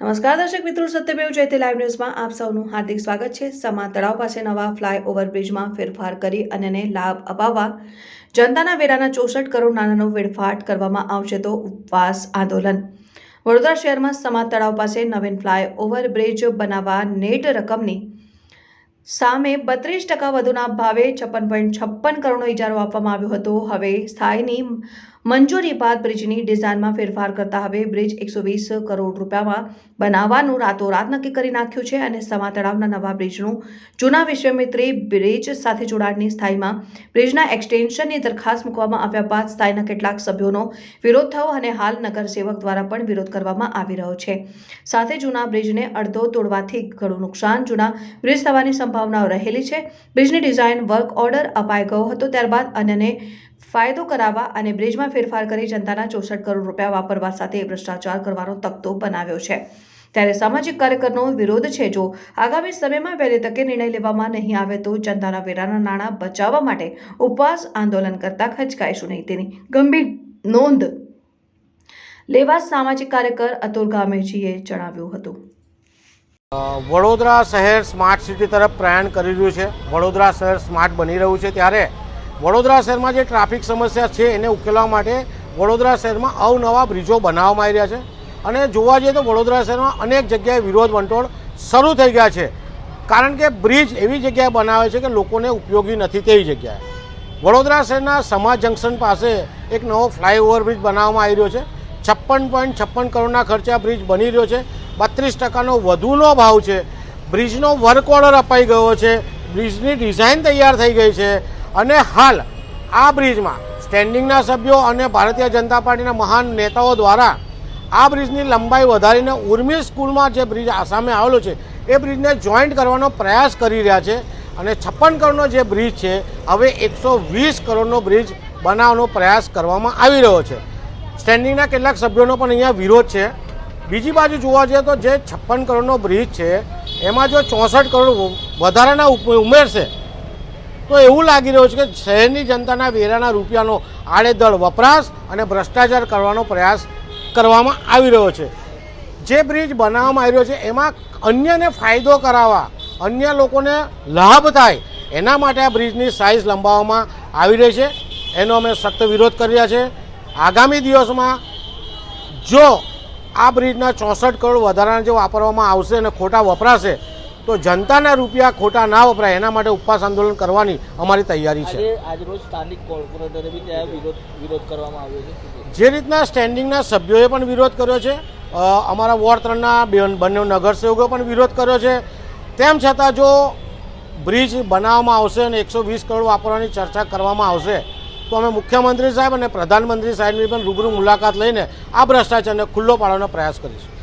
નમસ્કાર દર્શક મિત્રો, સત્યમેવ જયતે લાઈવ ન્યૂઝમાં આપ સૌનું હાર્દિક સ્વાગત છે. સમા તળાવ પાસે નવા ફ્લાયઓવર બ્રિજમાં ફેરફાર કરી અનેને લાભ અપાવવા જનતાના વેરાના ચોસઠ કરોડ નાણાંનો વેડફાટ કરવામાં આવશે તો ઉપવાસ આંદોલન. વડોદરા શહેરમાં સમા તળાવ પાસે નવીન ફ્લાયઓવર બ્રિજ બનાવવા નેટ રકમની સામે બત્રીસ ટકા વધુના ભાવે છપ્પન પોઈન્ટ છપ્પન કરોડનો ઇજારો આપવામાં આવ્યો હતો. હવે સ્થાયીની મંજૂરી બાદ બ્રિજની ડિઝાઇનમાં ફેરફાર કરતા હવે બ્રિજ એકસો વીસ કરોડ રૂપિયામાં બનાવવાનું રાતોરાત નક્કી કરી નાખ્યું છે અને સમા તળાવના નવા બ્રિજનું જૂના વિશ્વમિત્રી બ્રિજ સાથે જોડાણની સ્થાયીમાં બ્રિજના એક્સટેન્શનની દરખાસ્ત મૂકવામાં આવ્યા બાદ સ્થાયીના કેટલાક સભ્યોનો વિરોધ થયો અને હાલ નગરસેવક દ્વારા પણ વિરોધ કરવામાં આવી રહ્યો છે. સાથે જૂના બ્રિજને અડધો તોડવાથી ઘણું નુકસાન જૂના બ્રિજ થવાની સંભાવનાઓ રહેલી છે. બ્રિજની ડિઝાઇન વર્ક ઓર્ડર અપાઈ ગયો હતો ત્યારબાદ અન્યને ફાયદો કરાવવા અને બ્રિજમાં ફેરફાર કરી જનતાના ચોસઠ કરોડ રૂપિયા વાપરવા સાથે ભ્રષ્ટાચાર કરવાનો તકતો બનાવ્યો છે. ત્યારે સામાજિક કાર્યકરનો વિરોધ છે, જો આગામી સમયમાં વહેલી તકે નિર્ણય લેવામાં નહીં આવે તો જનતાના વેરાના નાણાં બચાવવા માટે ઉપવાસ આંદોલન કરતા ખચકાઈશું નહીં. તેની ગંભીર નોંધ લેવા સામાજિક કાર્યકર અતુલ ગામેજીએ જણાવ્યું હતું. વડોદરા શહેર સ્માર્ટ સિટી તરફ પ્રયાણ કરી રહ્યું છે. વડોદરા શહેર સ્માર્ટ બની રહ્યું છે. ત્યારે વડોદરા શહેરમાં જે ટ્રાફિક સમસ્યા છે એને ઉકેલવા માટે વડોદરા શહેરમાં અવનવા બ્રિજો બનાવવામાં આવી રહ્યા છે. અને જોવા જઈએ તો વડોદરા શહેરમાં અનેક જગ્યાએ વિરોધ વંટોળ શરૂ થઈ ગયા છે. કારણ કે બ્રિજ એવી જગ્યાએ બનાવે છે કે લોકોને ઉપયોગી નથી તેવી જગ્યાએ. વડોદરા શહેરના સમાજ જંકશન પાસે એક નવો ફ્લાયઓવર બ્રિજ બનાવવામાં આવી રહ્યો છે. છપ્પન પોઈન્ટ છપ્પન કરોડના ખર્ચે આ બ્રિજ બની રહ્યો છે. બત્રીસ ટકાનો વધુનો ભાવ છે. બ્રિજનો વર્ક ઓર્ડર અપાઈ ગયો છે. બ્રિજની ડિઝાઇન તૈયાર થઈ ગઈ છે. અને હાલ આ બ્રિજમાં સ્ટેન્ડિંગના સભ્યો અને ભારતીય જનતા પાર્ટીના મહાન નેતાઓ દ્વારા આ બ્રિજની લંબાઈ વધારીને ઉર્મી સ્કૂલમાં જે બ્રિજ સામે આવેલો છે, એ બ્રિજને જોઈન્ટ કરવાનો પ્રયાસ કરી રહ્યા છે અને છપ્પન કરોડનો જે બ્રિજ છે, હવે એકસો વીસ કરોડનો બ્રિજ બનાવવાનો પ્રયાસ કરવામાં આવી રહ્યો છે. સ્ટેન્ડિંગના કેટલાક સભ્યોનો પણ અહીંયા વિરોધ છે. બીજી બાજુ જોવા જઈએ તો જે છપ્પન કરોડનો બ્રિજ છે, એમાં જો ચોસઠ કરોડ વધારાના ઉમેરશે તો એવું લાગી રહ્યું છે કે શહેરની જનતાના વેરાના રૂપિયાનો આડેધડ વપરાશ અને ભ્રષ્ટાચાર કરવાનો પ્રયાસ કરવામાં આવી રહ્યો છે. જે બ્રિજ બનાવવામાં આવી રહ્યો છે, એમાં અન્યને ફાયદો કરાવવા, અન્ય લોકોને લાભ થાય, એના માટે આ બ્રિજની સાઇઝ લંબાવવામાં આવી રહી છે. એનો અમે સખ્ત વિરોધ કરી રહ્યા છે આગામી દિવસમાં જો આ બ્રિજના ચોસઠ કરોડ વધારાના જે વાપરવામાં આવશે અને ખોટા વપરાશે તો જનતાના રૂપિયા ખોટા ના વપરાય એના માટે ઉપવાસ આંદોલન કરવાની અમારી તૈયારી છે. આજરોજ સ્થાનિક કોર્પોરેટરે બી ત્યાં વિરોધ વિરોધ કરવામાં આવ્યો છે. જે રીતના સ્ટેન્ડિંગના સભ્યોએ પણ વિરોધ કર્યો છે અમારા વોર્ડ ત્રણના બંને નગરસેવકોએ પણ વિરોધ કર્યો છે. તેમ છતાં જો બ્રિજ બનાવવામાં આવશે અને એકસો વીસ કરોડ વાપરવાની ચર્ચા કરવામાં આવશે તો અમે મુખ્યમંત્રી સાહેબ અને પ્રધાનમંત્રી સાહેબની પણ રૂબરૂ મુલાકાત લઈને આ ભ્રષ્ટાચારને ખુલ્લો પાડવાનો પ્રયાસ કરીશું.